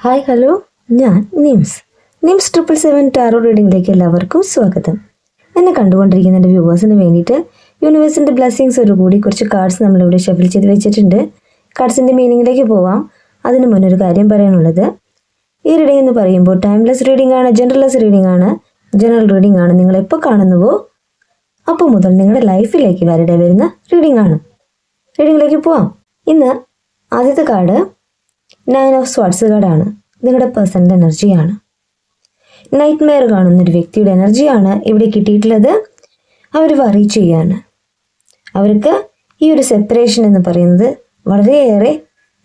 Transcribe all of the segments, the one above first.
Hi hello. ഞാൻ Nims. Nims triple seven tarot റീഡിംഗിലേക്ക് എല്ലാവർക്കും സ്വാഗതം. എന്നെ കണ്ടുകൊണ്ടിരിക്കുന്ന എന്റെ വ്യൂവേഴ്സിന് വേണ്ടിയിട്ട് യൂണിവേഴ്സിന്റെ ബ്ലെസ്സിങ്സ് ഒരു കൂടി കുറച്ച് കാർഡ്സ് നമ്മളിവിടെ ഷഫിൽ ചെയ്ത് വെച്ചിട്ടുണ്ട്. കാർഡ്സിന്റെ മീനിങ്ങിലേക്ക് പോവാം. അതിന് മുന്നൊരു കാര്യം പറയാനുള്ളത്. ഈ റീഡിംഗ് എന്ന് പറയുമ്പോൾ ടൈംലെസ് റീഡിംഗ് ആണ് ജനറൽലെസ് റീഡിംഗ് ആണ് ജനറൽ റീഡിംഗ് ആണ്. നിങ്ങൾ എപ്പോൾ കാണുന്നുവോ അപ്പോൾ മുതൽ നിങ്ങളുടെ ലൈഫിലേക്ക് വരടെ വരുന്ന റീഡിംഗ് ആണ്. റീഡിംഗിലേക്ക് പോവാം. ഇന്ന് ആദ്യത്തെ കാർഡ് നയൻ ഓഫ് സ്വാട്സ് കാർഡാണ് നിങ്ങളുടെ പേഴ്സണൽ എനർജിയാണ് നൈറ്റ് മെയർ കാണുന്ന ഒരു വ്യക്തിയുടെ എനർജിയാണ് ഇവിടെ കിട്ടിയിട്ടുള്ളത്. അവർ വറി ചെയ്യാണ്. അവർക്ക് ഈ ഒരു സെപ്പറേഷൻ എന്ന് പറയുന്നത് വളരെയേറെ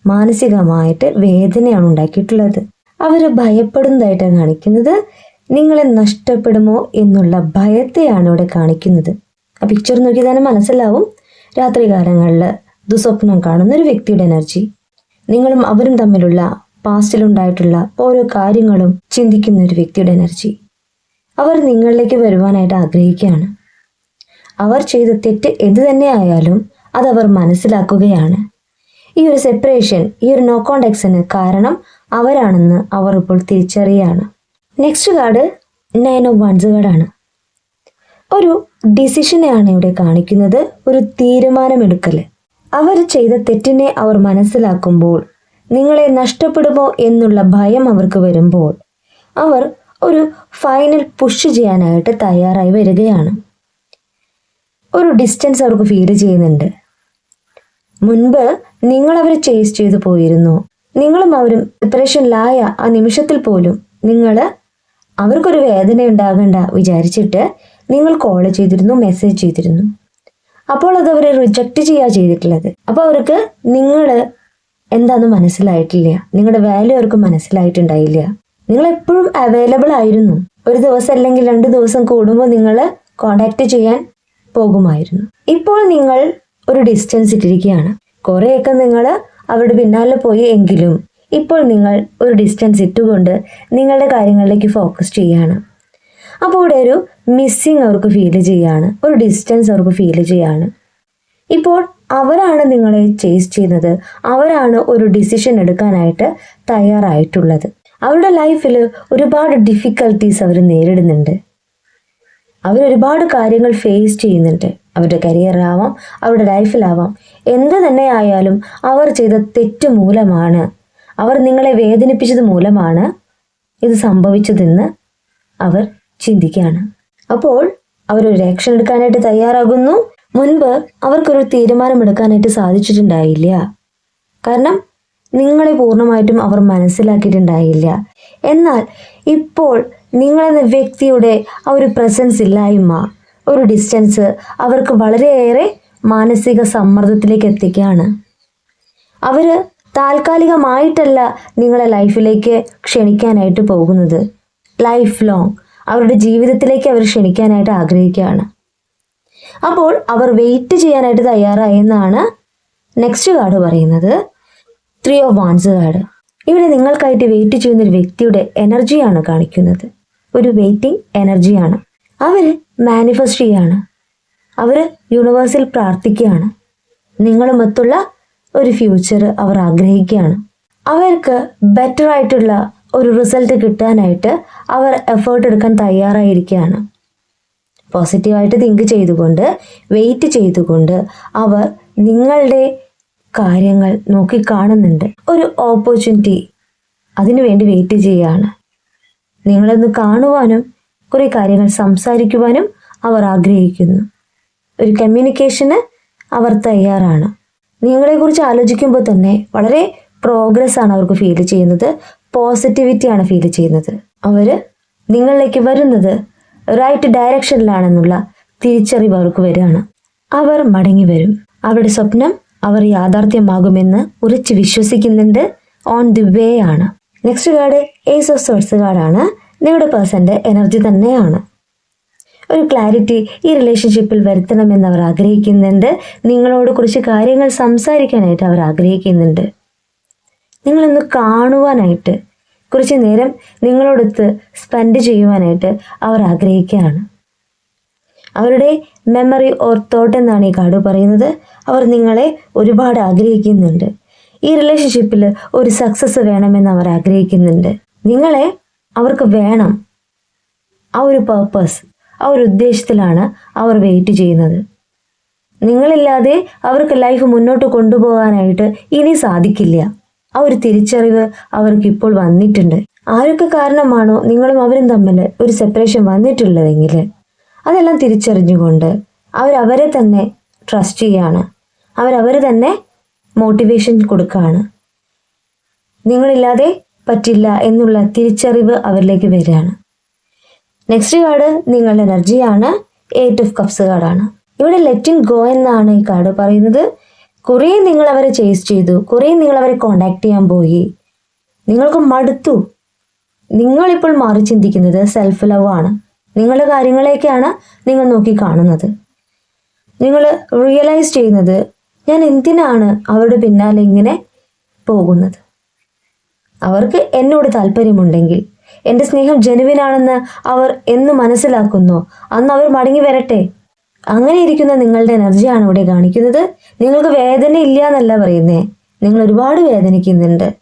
മാനസികമായിട്ട് വേദനയാണ് ഉണ്ടാക്കിയിട്ടുള്ളത്. അവർ ഭയപ്പെടുന്നതായിട്ടാണ് കാണിക്കുന്നത്. നിങ്ങളെ നഷ്ടപ്പെടുമോ എന്നുള്ള ഭയത്തെയാണ് ഇവിടെ കാണിക്കുന്നത്. ആ പിക്ചർ നോക്കി തന്നെ മനസ്സിലാവും. രാത്രികാലങ്ങളിൽ ദുസ്വപ്നം കാണുന്ന ഒരു വ്യക്തിയുടെ എനർജി നിങ്ങളും അവരും തമ്മിലുള്ള പാസ്റ്റിലുണ്ടായിട്ടുള്ള ഓരോ കാര്യങ്ങളും ചിന്തിക്കുന്ന ഒരു വ്യക്തിയുടെ എനർജി. അവർ നിങ്ങളിലേക്ക് വരുവാനായിട്ട് ആഗ്രഹിക്കുകയാണ്. അവർ ചെയ്ത തെറ്റ് എന്ത് തന്നെ ആയാലും അതവർ മനസ്സിലാക്കുകയാണ്. ഈ ഒരു സെപ്പറേഷൻ ഈ ഒരു നോ കോണ്ടാക്ട്സിന് കാരണം അവരാണെന്ന് അവർ ഇപ്പോൾ തിരിച്ചറിയുകയാണ്. Next card nine of wands കാർഡാണ് ഒരു ഡിസിഷനെയാണ് ഇവിടെ കാണിക്കുന്നത്. ഒരു തീരുമാനമെടുക്കൽ അവർ ചെയ്ത തെറ്റിനെ അവർ മനസ്സിലാക്കുമ്പോൾ നിങ്ങളെ നഷ്ടപ്പെടുമോ എന്നുള്ള ഭയം അവർക്ക് വരുമ്പോൾ അവർ ഒരു ഫൈനൽ പുഷ് ചെയ്യാനായിട്ട് തയ്യാറായി വരികയാണ്. ഒരു ഡിസ്റ്റൻസ് അവർക്ക് ഫീൽ ചെയ്യുന്നുണ്ട്. മുൻപ് നിങ്ങൾ അവരെ ചേസ് ചെയ്തു പോയിരുന്നു. നിങ്ങളും അവരും ഡിപ്രഷനിലായ ആ നിമിഷത്തിൽ പോലും നിങ്ങൾ അവർക്കൊരു വേദന ഉണ്ടാകണ്ട വിചാരിച്ചിട്ട് നിങ്ങൾ കോൾ ചെയ്തിരുന്നു മെസ്സേജ് ചെയ്തിരുന്നു. അപ്പോൾ അത് അവരെ റിജക്റ്റ് ചെയ്യുക ചെയ്തിട്ടുള്ളത്. അപ്പോൾ അവർക്ക് നിങ്ങൾ എന്താണെന്ന് മനസ്സിലായിട്ടില്ല. നിങ്ങളുടെ വാല്യൂ അവർക്ക് മനസ്സിലായിട്ടുണ്ടായില്ല. നിങ്ങൾ എപ്പോഴും അവൈലബിൾ ആയിരുന്നു. ഒരു ദിവസം അല്ലെങ്കിൽ രണ്ട് ദിവസം കൂടുമ്പോൾ നിങ്ങൾ കോണ്ടാക്ട് ചെയ്യാൻ പോകുമായിരുന്നു. ഇപ്പോൾ നിങ്ങൾ ഒരു ഡിസ്റ്റൻസ് ഇട്ടിരിക്കുകയാണ്. കുറേയൊക്കെ നിങ്ങൾ അവരുടെ പിന്നാലെ പോയി എങ്കിലും ഇപ്പോൾ നിങ്ങൾ ഒരു ഡിസ്റ്റൻസ് ഇട്ടുകൊണ്ട് നിങ്ങളുടെ കാര്യങ്ങളിലേക്ക് ഫോക്കസ് ചെയ്യാണ് അപ്പോൾ ഇവിടെ ഒരു മിസ്സിങ് അവർക്ക് ഫീൽ ചെയ്യാണ്. ഒരു ഡിസ്റ്റൻസ് അവർക്ക് ഫീൽ ചെയ്യാണ്. ഇപ്പോൾ അവരാണ് നിങ്ങളെ ചേസ് ചെയ്യുന്നത്. അവരാണ് ഒരു ഡിസിഷൻ എടുക്കാനായിട്ട് തയ്യാറായിട്ടുള്ളത്. അവരുടെ ലൈഫിൽ ഒരുപാട് ഡിഫിക്കൽട്ടീസ് അവർ നേരിടുന്നുണ്ട്. അവർ ഒരുപാട് കാര്യങ്ങൾ ഫേസ് ചെയ്യുന്നുണ്ട്. അവരുടെ കരിയറിലാവാം അവരുടെ ലൈഫിലാവാം എന്ത് തന്നെ ആയാലും അവർ ചെയ്ത തെറ്റ് മൂലമാണ് അവർ നിങ്ങളെ വേദനിപ്പിച്ചത് മൂലമാണ് ഇത് സംഭവിച്ചതെന്ന് അവർ ചിന്തിക്കുകയാണ്. അപ്പോൾ അവരൊരു ആക്ഷൻ എടുക്കാനായിട്ട് തയ്യാറാകുന്നു. മുൻപ് അവർക്കൊരു തീരുമാനമെടുക്കാനായിട്ട് സാധിച്ചിട്ടുണ്ടായില്ല. കാരണം നിങ്ങളെ പൂർണമായിട്ടും അവർ മനസ്സിലാക്കിയിട്ടുണ്ടായില്ല. എന്നാൽ ഇപ്പോൾ നിങ്ങളെന്ന വ്യക്തിയുടെ ആ ഒരു പ്രസൻസ് ഇല്ലായ്മ ഒരു ഡിസ്റ്റൻസ് അവർക്ക് വളരെയേറെ മാനസിക സമ്മർദ്ദത്തിലേക്ക് എത്തിക്കുകയാണ്. അവർ താൽക്കാലികമായിട്ടല്ല നിങ്ങളെ ലൈഫിലേക്ക് ക്ഷണിക്കാനായിട്ട് പോകുന്നത്. ലൈഫ് ലോങ് അവരുടെ ജീവിതത്തിലേക്ക് അവർ ക്ഷണിക്കാനായിട്ട് ആഗ്രഹിക്കുകയാണ്. അപ്പോൾ അവർ വെയിറ്റ് ചെയ്യാനായിട്ട് തയ്യാറായെന്നാണ് നെക്സ്റ്റ് കാർഡ് പറയുന്നത്. ത്രീ ഓഫ് വാൻസ് കാർഡ് ഇവിടെ നിങ്ങൾക്കായിട്ട് വെയിറ്റ് ചെയ്യുന്ന ഒരു വ്യക്തിയുടെ എനർജിയാണ് കാണിക്കുന്നത്. ഒരു വെയിറ്റിംഗ് എനർജിയാണ് അവർ മാനിഫെസ്റ്റ് ചെയ്യാണ്. അവർ യൂണിവേഴ്സിൽ പ്രാർത്ഥിക്കുകയാണ്. നിങ്ങളുമൊത്തുള്ള ഒരു ഫ്യൂച്ചർ അവർ ആഗ്രഹിക്കുകയാണ്. അവർക്ക് ബെറ്റർ ആയിട്ടുള്ള ഒരു റിസൾട്ട് കിട്ടാനായിട്ട് അവർ എഫേർട്ട് എടുക്കാൻ തയ്യാറായിരിക്കുകയാണ്. പോസിറ്റീവായിട്ട് തിങ്ക് ചെയ്തുകൊണ്ട് വെയിറ്റ് ചെയ്തുകൊണ്ട് അവർ നിങ്ങളുടെ കാര്യങ്ങൾ നോക്കിക്കാണുന്നുണ്ട് ഒരു ഓപ്പർച്യൂണിറ്റി അതിനു വേണ്ടി വെയിറ്റ് ചെയ്യുകയാണ്. നിങ്ങളൊന്ന് കാണുവാനും കുറേ കാര്യങ്ങൾ സംസാരിക്കുവാനും അവർ ആഗ്രഹിക്കുന്നു. ഒരു കമ്മ്യൂണിക്കേഷന് അവർ തയ്യാറാണ്. നിങ്ങളെക്കുറിച്ച് ആലോചിക്കുമ്പോൾ തന്നെ വളരെ പ്രോഗ്രസ് ആണ് അവർക്ക് ഫീൽ ചെയ്യുന്നത്. പോസിറ്റിവിറ്റിയാണ് ഫീൽ ചെയ്യുന്നത്. അവർ നിങ്ങളിലേക്ക് വരുന്നത് റൈറ്റ് ഡയറക്ഷനിലാണെന്നുള്ള തിരിച്ചറിവ് അവർക്ക് വരികയാണ്. അവർ മടങ്ങി വരും. അവരുടെ സ്വപ്നം അവർ യാഥാർത്ഥ്യമാകുമെന്ന് ഉറച്ച് വിശ്വസിക്കുന്നുണ്ട് ഓൺ ദി വേ ആണ്. Next card ace of swords കാർഡാണ് നിങ്ങളുടെ പേഴ്സന്റെ എനർജി തന്നെയാണ്. ഒരു ക്ലാരിറ്റി ഈ റിലേഷൻഷിപ്പിൽ വരുത്തണമെന്ന് അവർ ആഗ്രഹിക്കുന്നുണ്ട്. നിങ്ങളോട് കുറച്ച് കാര്യങ്ങൾ സംസാരിക്കാനായിട്ട് അവർ ആഗ്രഹിക്കുന്നുണ്ട്. നിങ്ങളൊന്ന് കാണുവാനായിട്ട് കുറച്ച് നേരം നിങ്ങളോടൊത്ത് സ്പെൻഡ് ചെയ്യുവാനായിട്ട് അവർ ആഗ്രഹിക്കുകയാണ്. അവരുടെ മെമ്മറി ഓർ തോട്ട് എന്നാണ് ഈ കാർഡ് പറയുന്നത്. അവർ നിങ്ങളെ ഒരുപാട് ആഗ്രഹിക്കുന്നുണ്ട്. ഈ റിലേഷൻഷിപ്പിൽ ഒരു സക്സസ് വേണമെന്ന് അവർ ആഗ്രഹിക്കുന്നുണ്ട്. നിങ്ങളെ അവർക്ക് വേണം. ആ ഒരു പേർപ്പസ് ആ ഒരു ഉദ്ദേശത്തിലാണ് അവർ വെയിറ്റ് ചെയ്യുന്നത്. നിങ്ങളില്ലാതെ അവർക്ക് ലൈഫ് മുന്നോട്ട് കൊണ്ടുപോകാനായിട്ട് ഇനി സാധിക്കില്ല. ആ ഒരു തിരിച്ചറിവ് അവർക്ക് ഇപ്പോൾ വന്നിട്ടുണ്ട്. ആരൊക്കെ കാരണമാണോ നിങ്ങളും അവരും തമ്മിൽ ഒരു സെപ്പറേഷൻ വന്നിട്ടുള്ളതെങ്കിൽ അതെല്ലാം തിരിച്ചറിഞ്ഞുകൊണ്ട് അവരവരെ തന്നെ ട്രസ്റ്റ് ചെയ്യാണ്. അവരവർ തന്നെ മോട്ടിവേഷൻ കൊടുക്കുകയാണ് നിങ്ങളില്ലാതെ പറ്റില്ല എന്നുള്ള തിരിച്ചറിവ് അവരിലേക്ക് വരികയാണ്. നെക്സ്റ്റ് കാർഡ് നിങ്ങളുടെ എനർജിയാണ് എയ്റ്റ് ഓഫ് കപ്സ് കാർഡാണ് ഇവിടെ ലെറ്റിൻ ഗോ എന്നാണ് ഈ കാർഡ് പറയുന്നത്. കുറേ നിങ്ങൾ അവരെ ചേസ് ചെയ്തു. കുറേ നിങ്ങൾ അവരെ കോണ്ടാക്ട് ചെയ്യാൻ പോയി. നിങ്ങൾക്ക് മടുത്തു. നിങ്ങളിപ്പോൾ മാറി ചിന്തിക്കുന്നത് സെൽഫ് ലവ് ആണ്. നിങ്ങളുടെ കാര്യങ്ങളെയൊക്കെയാണ് നിങ്ങൾ നോക്കി കാണുന്നത്. നിങ്ങൾ റിയലൈസ് ചെയ്യുന്നത് ഞാൻ എന്തിനാണ് അവരുടെ പിന്നാലെ ഇങ്ങനെ പോകുന്നത്? അവർക്ക് എന്നോട് താല്പര്യമുണ്ടെങ്കിൽ എന്റെ സ്നേഹം ജനുവിനാണെന്ന് അവർ എന്ന് മനസ്സിലാക്കുന്നു അന്ന് അവർ മടങ്ങി വരട്ടെ? അങ്ങനെ ഇരിക്കുന്ന നിങ്ങളുടെ എനർജിയാണ് ഇവിടെ കാണിക്കുന്നത്. നിങ്ങൾക്ക് വേദന ഇല്ല എന്നല്ല പറയുന്നേ. നിങ്ങൾ ഒരുപാട് വേദനിക്കുന്നുണ്ട്.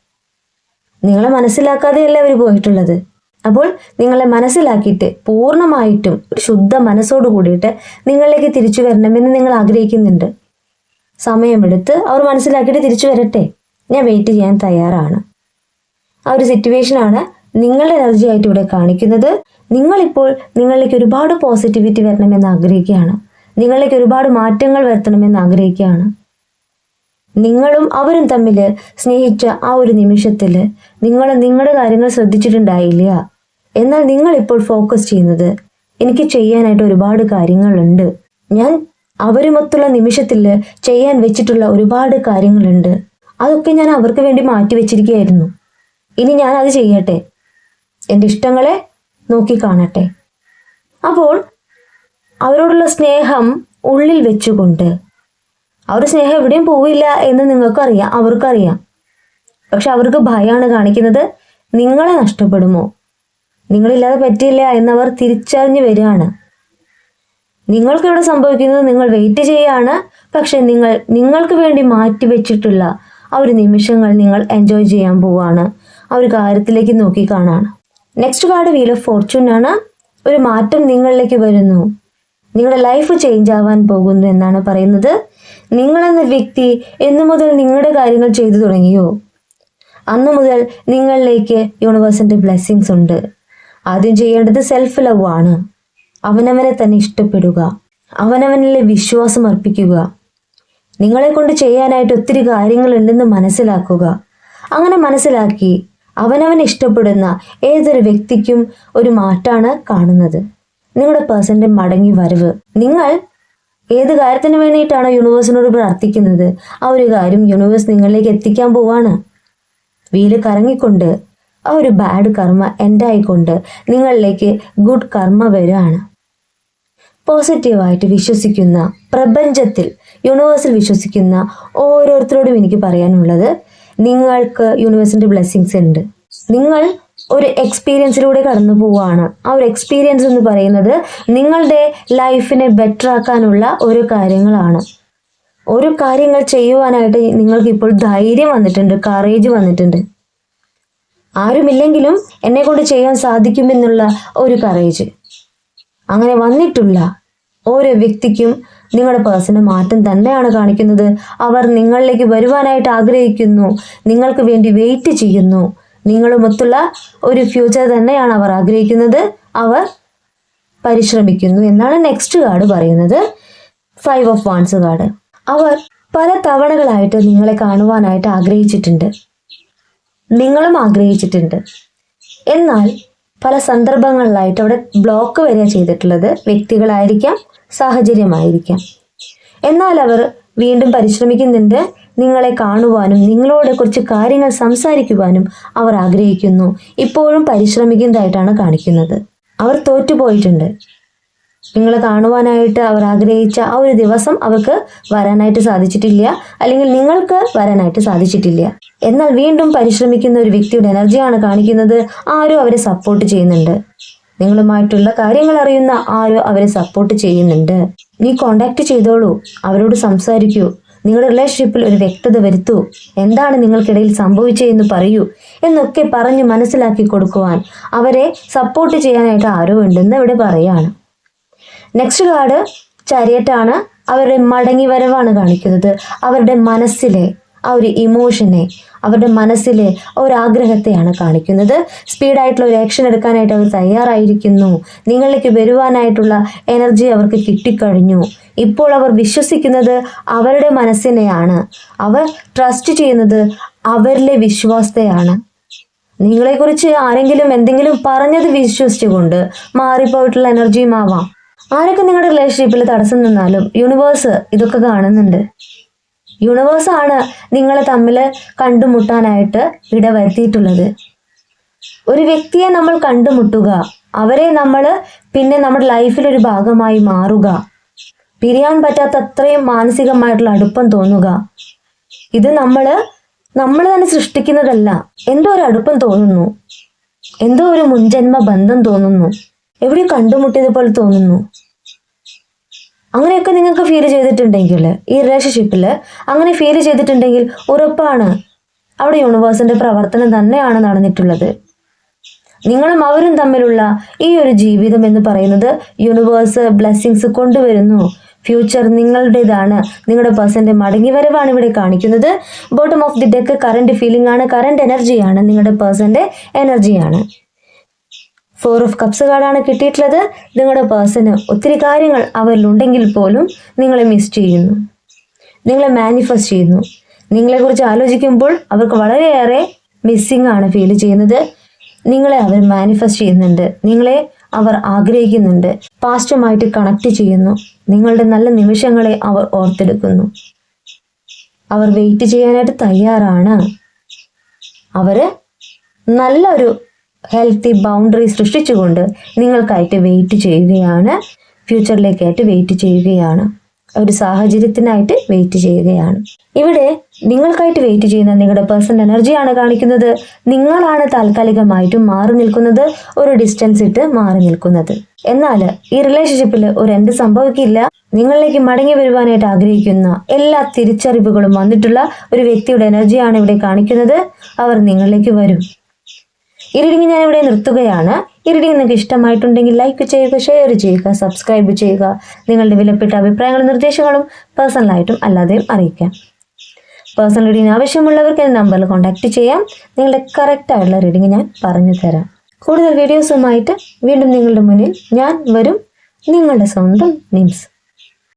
നിങ്ങളെ മനസ്സിലാക്കാതെയല്ല അവർ പോയിട്ടുള്ളത്? അപ്പോൾ നിങ്ങളെ മനസ്സിലാക്കിയിട്ട് പൂർണമായിട്ടും ഒരു ശുദ്ധ മനസ്സോട് കൂടിയിട്ട് നിങ്ങളിലേക്ക് തിരിച്ചു വരണമെന്ന് നിങ്ങൾ ആഗ്രഹിക്കുന്നുണ്ട്. സമയമെടുത്ത് അവർ മനസ്സിലാക്കിയിട്ട് തിരിച്ചു വരട്ടെ. ഞാൻ വെയിറ്റ് ചെയ്യാൻ തയ്യാറാണ്. ആ ഒരു സിറ്റുവേഷനാണ് നിങ്ങളുടെ എനർജി ആയിട്ട് ഇവിടെ കാണിക്കുന്നത്. നിങ്ങളിപ്പോൾ നിങ്ങളിലേക്ക് ഒരുപാട് പോസിറ്റിവിറ്റി വരണമെന്ന് ആഗ്രഹിക്കുകയാണ്. നിങ്ങളിലേക്ക് ഒരുപാട് മാറ്റങ്ങൾ വരുത്തണമെന്ന് ആഗ്രഹിക്കുകയാണ്. നിങ്ങളും അവരും തമ്മിൽ സ്നേഹിച്ച ആ ഒരു നിമിഷത്തിൽ നിങ്ങൾ നിങ്ങളുടെ കാര്യങ്ങൾ ശ്രദ്ധിച്ചിട്ടുണ്ടായില്ല. എന്നാൽ നിങ്ങൾ ഇപ്പോൾ ഫോക്കസ് ചെയ്യുന്നത് എനിക്ക് ചെയ്യാനായിട്ട് ഒരുപാട് കാര്യങ്ങളുണ്ട്. ഞാൻ അവരുമൊത്തുള്ള നിമിഷത്തിൽ ചെയ്യാൻ വെച്ചിട്ടുള്ള ഒരുപാട് കാര്യങ്ങളുണ്ട്. അതൊക്കെ ഞാൻ അവർക്ക് വേണ്ടി മാറ്റി വെച്ചിരിക്കുകയായിരുന്നു. ഇനി ഞാൻ അത് ചെയ്യട്ടെ. എന്റെ ഇഷ്ടങ്ങളെ നോക്കി കാണട്ടെ. അപ്പോൾ അവരോടുള്ള സ്നേഹം ഉള്ളിൽ വെച്ചുകൊണ്ട്. അവർ സ്നേഹം എവിടെയും പോവില്ല എന്ന് നിങ്ങൾക്കറിയാം അവർക്കറിയാം. പക്ഷെ അവർക്ക് ഭയമാണ് കാണിക്കുന്നത് നിങ്ങളെ നഷ്ടപ്പെടുമോ? നിങ്ങളില്ലാതെ പറ്റില്ല എന്നവർ തിരിച്ചറിഞ്ഞു വരികയാണ്. നിങ്ങൾക്ക് ഇവിടെ സംഭവിക്കുന്നത് നിങ്ങൾ വെയിറ്റ് ചെയ്യാണ് പക്ഷെ നിങ്ങൾ നിങ്ങൾക്ക് വേണ്ടി മാറ്റി വെച്ചിട്ടുള്ള ആ ഒരു നിമിഷങ്ങൾ നിങ്ങൾ എൻജോയ് ചെയ്യാൻ പോവുകയാണ്. ആ ഒരു കാര്യത്തിലേക്ക് നോക്കി കാണാണ് next card wheel of fortune ആണ്. ഒരു മാറ്റം നിങ്ങളിലേക്ക് വരുന്നു. നിങ്ങളുടെ ലൈഫ് ചേഞ്ച് ആവാൻ പോകുന്നു എന്നാണ് പറയുന്നത്. നിങ്ങളെന്ന വ്യക്തി എന്നു മുതൽ നിങ്ങളുടെ കാര്യങ്ങൾ ചെയ്തു തുടങ്ങിയോ? അന്നു മുതൽ നിങ്ങളിലേക്ക് യൂണിവേഴ്സിന്റെ ബ്ലെസ്സിങ്സ് ഉണ്ട്. ആദ്യം ചെയ്യേണ്ടത് സെൽഫ് ലവ് ആണ്. അവനവനെ തന്നെ ഇഷ്ടപ്പെടുക. അവനവനിലെ വിശ്വാസം അർപ്പിക്കുക. നിങ്ങളെ കൊണ്ട് ചെയ്യാനായിട്ട് ഒത്തിരി കാര്യങ്ങളുണ്ടെന്ന് മനസ്സിലാക്കുക. അങ്ങനെ മനസ്സിലാക്കി അവനവൻ ഇഷ്ടപ്പെടുന്ന ഏതൊരു വ്യക്തിക്കും ഒരു മാറ്റാണ് കാണുന്നത്. നിങ്ങളുടെ പേഴ്സന്റെ മടങ്ങി വരവ്. നിങ്ങൾ ഏത് കാര്യത്തിന് വേണ്ടിയിട്ടാണോ യൂണിവേഴ്സിനോട് പ്രാർത്ഥിക്കുന്നത് ആ ഒരു കാര്യം യൂണിവേഴ്സ് നിങ്ങളിലേക്ക് എത്തിക്കാൻ പോവാണ്. വീൽ കറങ്ങിക്കൊണ്ട് ആ ഒരു ബാഡ് കർമ്മ എൻഡായിക്കൊണ്ട് നിങ്ങളിലേക്ക് ഗുഡ് കർമ്മ വരികയാണ് പോസിറ്റീവായിട്ട് വിശ്വസിക്കുന്ന പ്രപഞ്ചത്തിൽ യൂണിവേഴ്സിൽ വിശ്വസിക്കുന്ന ഓരോരുത്തരോടും എനിക്ക് പറയാനുള്ളത് നിങ്ങൾക്ക് യൂണിവേഴ്സിന്റെ ബ്ലെസ്സിങ്സ് ഉണ്ട്. നിങ്ങൾ ഒരു എക്സ്പീരിയൻസിലൂടെ കടന്നു പോവുകയാണ് ആ ഒരു എക്സ്പീരിയൻസ് എന്ന് പറയുന്നത് നിങ്ങളുടെ ലൈഫിനെ ബെറ്റർ ആക്കാനുള്ള ഒരു കാര്യങ്ങളാണ്. ഒരു കാര്യങ്ങൾ ചെയ്യുവാനായിട്ട് നിങ്ങൾക്ക് ഇപ്പോൾ ധൈര്യം വന്നിട്ടുണ്ട് കറേജ് വന്നിട്ടുണ്ട്. ആരുമില്ലെങ്കിലും എന്നെ കൊണ്ട് ചെയ്യാൻ സാധിക്കുമെന്നുള്ള ഒരു കറേജ് അങ്ങനെ വന്നിട്ടുള്ള ഓരോ വ്യക്തിക്കും നിങ്ങളുടെ പേഴ്സണൽ മാറ്റം തന്നെയാണ് കാണിക്കുന്നത്. അവർ നിങ്ങളിലേക്ക് വരുവാനായിട്ട് ആഗ്രഹിക്കുന്നു നിങ്ങൾക്ക് വേണ്ടി വെയിറ്റ് ചെയ്യുന്നു. നിങ്ങളുമൊത്തുള്ള ഒരു ഫ്യൂച്ചർ തന്നെയാണ് അവർ ആഗ്രഹിക്കുന്നത്. അവർ പരിശ്രമിക്കുന്നു എന്നാണ് നെക്സ്റ്റ് കാർഡ് പറയുന്നത്. ഫൈവ് ഓഫ് വാൺസ് കാർഡ് അവർ പല തവണകളായിട്ട് നിങ്ങളെ കാണുവാനായിട്ട് ആഗ്രഹിച്ചിട്ടുണ്ട്. നിങ്ങളും ആഗ്രഹിച്ചിട്ടുണ്ട്. എന്നാൽ പല സന്ദർഭങ്ങളിലായിട്ട് അവിടെ ബ്ലോക്ക് വരെ ചെയ്തിട്ടുള്ളത് വ്യക്തികളായിരിക്കാം സാഹചര്യമായിരിക്കാം. എന്നാൽ അവർ വീണ്ടും പരിശ്രമിക്കുന്നുണ്ട്. നിങ്ങളെ കാണുവാനും നിങ്ങളോട് കുറച്ച് കാര്യങ്ങൾ സംസാരിക്കുവാനും അവർ ആഗ്രഹിക്കുന്നു. ഇപ്പോഴും പരിശ്രമിക്കുന്നതായിട്ടാണ് കാണിക്കുന്നത്. അവർ തോറ്റുപോയിട്ടുണ്ട്. നിങ്ങളെ കാണുവാനായിട്ട് അവർ ആഗ്രഹിച്ച ആ ഒരു ദിവസം അവർക്ക് വരാനായിട്ട് സാധിച്ചിട്ടില്ല. അല്ലെങ്കിൽ നിങ്ങൾക്ക് വരാനായിട്ട് സാധിച്ചിട്ടില്ല. എന്നാൽ വീണ്ടും പരിശ്രമിക്കുന്ന ഒരു വ്യക്തിയുടെ എനർജിയാണ് കാണിക്കുന്നത്. ആരും അവരെ സപ്പോർട്ട് ചെയ്യുന്നുണ്ട്. നിങ്ങളുമായിട്ടുള്ള കാര്യങ്ങൾ അറിയുന്ന ആരോ അവരെ സപ്പോർട്ട് ചെയ്യുന്നുണ്ട്. നീ കോണ്ടാക്ട് ചെയ്തോളൂ. അവരോട് സംസാരിക്കൂ. നിങ്ങളുടെ റിലേഷൻഷിപ്പിൽ ഒരു വ്യക്തത വരുത്തൂ. എന്താണ് നിങ്ങൾക്കിടയിൽ സംഭവിച്ചതെന്ന് പറയൂ എന്നൊക്കെ പറഞ്ഞ് മനസ്സിലാക്കി കൊടുക്കുവാൻ അവരെ സപ്പോർട്ട് ചെയ്യാനായിട്ട് ആരോ ഉണ്ടെന്ന് ഇവിടെ പറയുകയാണ് നെക്സ്റ്റ് കാർഡ് ചരിയറ്റാണ് അവരുടെ മടങ്ങി വരവാണ് കാണിക്കുന്നത്. അവരുടെ മനസ്സിലെ ആ ഒരു ഇമോഷനെ അവരുടെ മനസ്സിലെ ഒരു ആഗ്രഹത്തെയാണ് കാണിക്കുന്നത്. സ്പീഡായിട്ടുള്ള ഒരു ആക്ഷൻ എടുക്കാനായിട്ട് അവർ തയ്യാറായിരിക്കുന്നു. നിങ്ങളിലേക്ക് വരുവാനായിട്ടുള്ള എനർജി അവർക്ക് കിട്ടിക്കഴിഞ്ഞു. ഇപ്പോൾ അവർ വിശ്വസിക്കുന്നത് അവരുടെ മനസ്സിനെയാണ്. അവർ ട്രസ്റ്റ് ചെയ്യുന്നത് അവരിലെ വിശ്വാസത്തെയാണ്. നിങ്ങളെക്കുറിച്ച് ആരെങ്കിലും എന്തെങ്കിലും പറഞ്ഞത് വിശ്വസിച്ചുകൊണ്ട് മാറിപ്പോയിട്ടുള്ള എനർജിയും ആവാം. ആരൊക്കെ നിങ്ങളുടെ റിലേഷൻഷിപ്പിൽ തടസ്സം നിന്നാലും യൂണിവേഴ്സ് ഇതൊക്കെ കാണുന്നുണ്ട്. യൂണിവേഴ്സ് ആണ് നിങ്ങളെ തമ്മിൽ കണ്ടുമുട്ടാനായിട്ട് ഇടവരുത്തിയിട്ടുള്ളത്. ഒരു വ്യക്തിയെ നമ്മൾ കണ്ടുമുട്ടുക അവരെ നമ്മൾ പിന്നെ നമ്മുടെ ലൈഫിലൊരു ഭാഗമായി മാറുക പിരിയാൻ പറ്റാത്ത അത്രയും മാനസികമായിട്ടുള്ള അടുപ്പം തോന്നുക. ഇത് നമ്മൾ നമ്മൾ തന്നെ സൃഷ്ടിക്കുന്നതല്ല എന്തോ ഒരു അടുപ്പം തോന്നുന്നു എന്തോ ഒരു മുൻജന്മ ബന്ധം തോന്നുന്നു എവിടെ കണ്ടുമുട്ടിയതുപോലെ തോന്നുന്നു. അങ്ങനെയൊക്കെ നിങ്ങൾക്ക് ഫീൽ ചെയ്തിട്ടുണ്ടെങ്കിൽ ഈ റിലേഷൻഷിപ്പിൽ അങ്ങനെ ഫീൽ ചെയ്തിട്ടുണ്ടെങ്കിൽ ഉറപ്പാണ് അവിടെ യൂണിവേഴ്സിന്റെ പ്രവർത്തനം തന്നെയാണ് നടന്നിട്ടുള്ളത്. നിങ്ങളും അവരും തമ്മിലുള്ള ഈ ഒരു ജീവിതം എന്ന് പറയുന്നത് യൂണിവേഴ്സ് ബ്ലെസ്സിങ്സ് കൊണ്ടുവരുന്നു. ഫ്യൂച്ചർ നിങ്ങളുടേതാണ്. നിങ്ങളുടെ പേഴ്സന്റെ മടങ്ങി വരവാണ് ഇവിടെ കാണിക്കുന്നത്. Bottom of the deck current feeling ആണ്. കറണ്ട് എനർജിയാണ് നിങ്ങളുടെ പേഴ്സന്റെ എനർജിയാണ് ഫോർ ഓഫ് കപ്സ് കാർഡാണ് കിട്ടിയിട്ടുള്ളത്. നിങ്ങളുടെ പേഴ്സന് ഒത്തിരി കാര്യങ്ങൾ അവരിലുണ്ടെങ്കിൽ പോലും നിങ്ങളെ മിസ് ചെയ്യുന്നു. നിങ്ങളെ മാനിഫെസ്റ്റ് ചെയ്യുന്നു. നിങ്ങളെക്കുറിച്ച് ആലോചിക്കുമ്പോൾ അവർക്ക് വളരെയേറെ മിസ്സിംഗ് ആണ് ഫീൽ ചെയ്യുന്നത്. നിങ്ങളെ അവർ മാനിഫെസ്റ്റ് ചെയ്യുന്നുണ്ട്. നിങ്ങളെ അവർ ആഗ്രഹിക്കുന്നുണ്ട്. പാസ്റ്റുമായിട്ട് കണക്ട് ചെയ്യുന്നു. നിങ്ങളുടെ നല്ല നിമിഷങ്ങളെ അവർ ഓർത്തെടുക്കുന്നു. അവർ വെയിറ്റ് ചെയ്യാനായിട്ട് തയ്യാറാണ്. അവർ നല്ലൊരു ഹെൽത്തി ബൗണ്ടറി സൃഷ്ടിച്ചുകൊണ്ട് നിങ്ങൾക്കായിട്ട് വെയിറ്റ് ചെയ്യുകയാണ്. ഫ്യൂച്ചറിലേക്കായിട്ട് വെയിറ്റ് ചെയ്യുകയാണ്. ഒരു സാഹചര്യത്തിനായിട്ട് വെയിറ്റ് ചെയ്യുകയാണ്. ഇവിടെ നിങ്ങൾക്കായിട്ട് വെയിറ്റ് ചെയ്യുന്ന നിങ്ങളുടെ പേഴ്സണൽ എനർജിയാണ് കാണിക്കുന്നത്. നിങ്ങളാണ് താൽക്കാലികമായിട്ടും മാറി നിൽക്കുന്നത്. ഒരു ഡിസ്റ്റൻസ് ഇട്ട് മാറി നിൽക്കുന്നത്. എന്നാൽ ഈ റിലേഷൻഷിപ്പിൽ ഒരു എന്ത് സംഭവിക്കില്ല. നിങ്ങളിലേക്ക് മടങ്ങി വരുവാനായിട്ട് ആഗ്രഹിക്കുന്ന എല്ലാ തിരിച്ചറിവുകളും വന്നിട്ടുള്ള ഒരു വ്യക്തിയുടെ എനർജിയാണ് ഇവിടെ കാണിക്കുന്നത്. അവർ നിങ്ങളിലേക്ക് വരും. റീഡിംഗ് ഞാൻ ഇവിടെ നിർത്തുകയാണ്. റീഡിംഗ് നിങ്ങൾക്ക് ഇഷ്ടമായിട്ടുണ്ടെങ്കിൽ ലൈക്ക് ചെയ്യുക ഷെയർ ചെയ്യുക സബ്സ്ക്രൈബ് ചെയ്യുക. നിങ്ങളുടെ വിലപ്പെട്ട അഭിപ്രായങ്ങളും നിർദ്ദേശങ്ങളും പേഴ്സണലായിട്ടും അല്ലാതെയും അറിയിക്കാം. പേഴ്സണൽ റീഡിംഗ് ആവശ്യമുള്ളവർക്ക് എന്റെ നമ്പറിൽ കോൺടാക്റ്റ് ചെയ്യാം. നിങ്ങളുടെ കറക്റ്റായിട്ടുള്ള റീഡിങ് ഞാൻ പറഞ്ഞു തരാം. കൂടുതൽ വീഡിയോസുമായിട്ട് വീണ്ടും നിങ്ങളുടെ മുന്നിൽ ഞാൻ വരും. നിങ്ങളുടെ സ്വന്തം നിംസ്